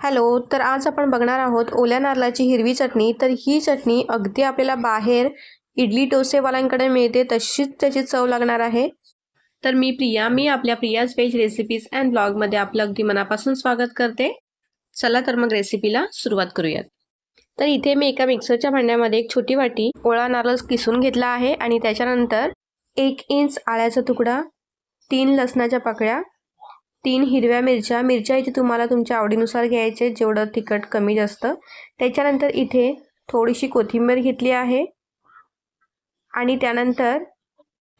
Hello तर आज आपण बघणार आहोत ओल्या नारळाची हिरवी चटणी. तर ही चटणी अगदी आपल्याला बाहेर इडली डोसेवाल्यांकडे मिळते तशीच त्याची चव लागणार आहे. तर मी प्रिया मी आपल्या प्रियाज व्हेज रेसिपीज अँड ब्लॉगमध्ये आपलं अगदी मनापासून स्वागत करते. चला तर मग रेसिपीला सुरुवात करूयात. तर इथे मी एका मिक्सरच्या भांड्यामध्ये एक छोटी वाटी ओळा नारळ किसून घेतला आहे आणि त्याच्यानंतर एक इंच आळ्याचा तुकडा तीन लसणाच्या पाकळ्या तीन हिरव्या मिरच्या. मिरच्या इथे तुम्हाला तुमच्या आवडीनुसार घ्यायचे जेवढं तिखट कमी जास्त. त्याच्यानंतर इथे थोडीशी कोथिंबीर घेतली आहे. आणि त्यानंतर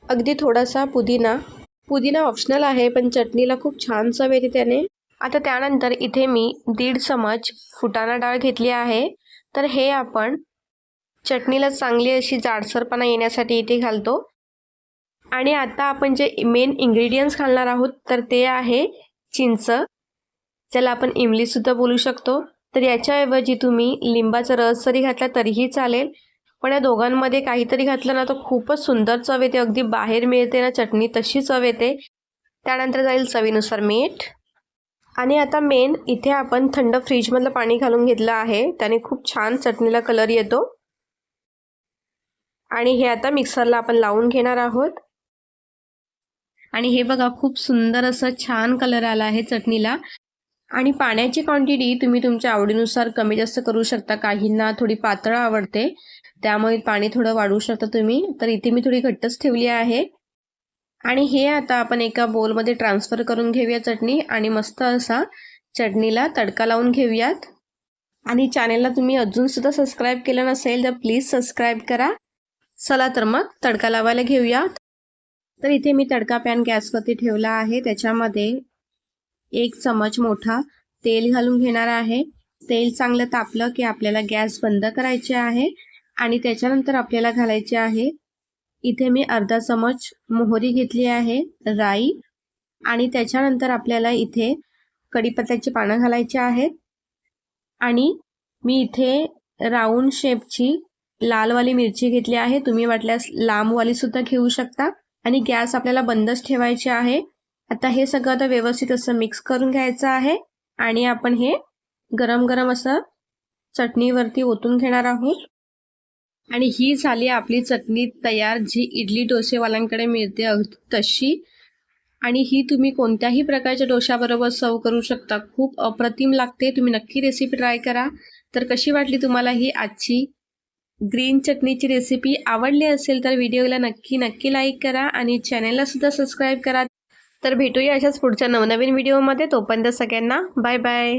अगदी थोडासा पुदिना. पुदिना ऑप्शनल आहे पण चटणीला खूप छान चव येते त्याने. आता त्यानंतर इथे मी दीड चमच फुटाणा डाळ घेतली आहे. तर हे आपण चटणीला चांगली अशी जाडसरपणा येण्यासाठी इथे घालतो. आणि आता आपण जे मेन इंग्रेडियंट्स घालणार आहोत तर ते आहे चिंच. ज्याला आपण इमलीसुद्धा बोलू शकतो. तर याच्याऐवजी तुम्ही लिंबाचा रस जरी घातला तरीही चालेल. पण या दोघांमध्ये काहीतरी घातलं ना तर खूपच सुंदर चव येते. अगदी बाहेर मिळते ना चटणी तशी चव येते. त्यानंतर जाईल चवीनुसार मीठ. आणि आता मेन इथे आपण थंड फ्रीजमधलं पाणी घालून घेतलं आहे. त्याने खूप छान चटणीला कलर येतो. आणि हे आता मिक्सरला आपण लावून घेणार आहोत. आणि हे बघा खूप सुंदर असं छान कलर आला आहे चटणीला. आणि पाण्याची क्वांटिटी तुम्ही तुमच्या आवडीनुसार कमी जास्त करू शकता. काहींना थोडी पातळ आवडते त्यामुळे पाणी थोडं वाढवू शकता तुम्ही. तर इथे मी थोडी घट्टच ठेवली आहे. आणि हे आता आपण एका बोलमध्ये ट्रान्सफर करून घेऊया चटणी आणि मस्त असा चटणीला तडका लावून घेऊयात. आणि चॅनेलला तुम्ही अजूनसुद्धा सबस्क्राईब केलं नसेल तर प्लीज सबस्क्राईब करा. चला तर मग तडका लावायला घेऊयात. तर इथे मी तडका पॅन गॅसवरती ठेवला आहे. त्याच्यामध्ये एक चमच मोठा तेल घालून घेणार आहे. तेल चांगलं तापलं की आपल्याला गॅस बंद करायचे आहे आणि त्याच्यानंतर आपल्याला घालायचे आहे. इथे मी अर्धा चमच मोहरी घेतली आहे राई. आणि त्याच्यानंतर आपल्याला इथे कढीपत्त्याची पानं घालायची आहेत. आणि मी इथे राऊंड शेपची लालवाली मिरची घेतली आहे. तुम्ही वाटल्यास लांबवालीसुद्धा घेऊ शकता. आणि गॅस आपल्याला बंदच ठेवायचे आहे. आता हे सगळं आता व्यवस्थित असं मिक्स करून घ्यायचं आहे. आणि आपण हे गरम गरम असं चटणीवरती ओतून घेणार आहोत. आणि ही झाली आपली चटणी तयार जी इडली डोसेवाल्यांकडे मिळते तशी. आणि ही तुम्ही कोणत्याही प्रकारच्या डोशाबरोबर सर्व करू शकता. खूप अप्रतिम लागते. तुम्ही नक्की रेसिपी ट्राय करा. तर कशी वाटली तुम्हाला ही आजची ग्रीन चटणीची रेसिपी आवडली असेल तर व्हिडिओला नक्की नक्की लाईक करा आणि चॅनलला सुद्धा सबस्क्राईब करा. तर भेटूया अशाच पुढच्या नवनवीन व्हिडिओमध्ये तोपर्यंत सगळ्यांना बाय बाय